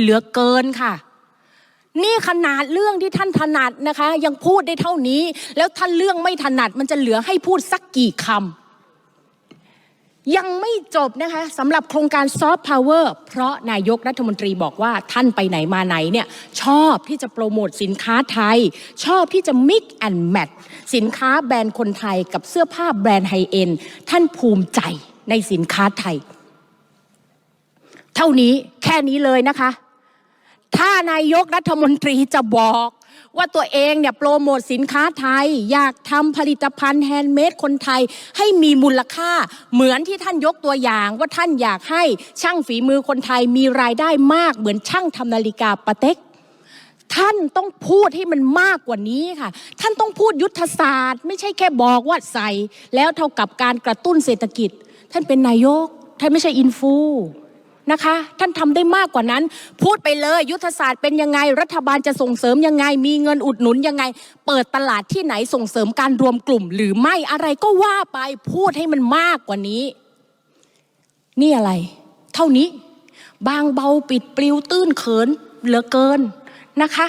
เหลือเกินค่ะ นี่ขนาดเรื่องที่ท่านถนัดนะคะ ยังพูดได้เท่านี้ แล้วท่านเรื่องไม่ถนัดมันจะเหลือให้พูดสักกี่คำยังไม่จบนะคะสำหรับโครงการซอฟต์พาวเวอร์เพราะนายกรัฐมนตรีบอกว่าท่านไปไหนมาไหนเนี่ยชอบที่จะโปรโมทสินค้าไทย ชอบที่จะ mix and match สินค้าแบรนด์คนไทยกับเสื้อผ้าแบรนด์ไฮเอ็นท่านภูมิใจในสินค้าไทย เท่านี้แค่นี้เลยนะคะ ถ้านายกรัฐมนตรีจะบอกว่าตัวเองเนี่ยโปรโมทสินค้าไทย อยากทำผลิตภัณฑ์แฮนด์เมดคนไทยให้มีมูลค่า เหมือนที่ท่านยกตัวอย่าง ว่าท่านอยากให้ช่างฝีมือคนไทยมีรายได้มากเหมือนช่างทำนาฬิกาปาเต็กท่านต้องพูดให้มันมากกว่านี้ค่ะ ท่านต้องพูดยุทธศาสตร์ ไม่ใช่แค่บอกว่าใส่ แล้วเท่ากับการกระตุ้นเศรษฐกิจ ท่านเป็นนายก ท่านไม่ใช่อินฟู นะคะ ท่านทำได้มากกว่านั้น พูดไปเลยยุทธศาสตร์เป็นยังไง รัฐบาลจะส่งเสริมยังไง มีเงินอุดหนุนยังไง เปิดตลาดที่ไหนส่งเสริมการรวมกลุ่ม หรือไม่อะไรก็ว่าไปพูดให้มันมากกว่านี้ นี่อะไร เท่านี้ บางเบาปิดปลิวตื้นเขินเหลือเกินนะคะ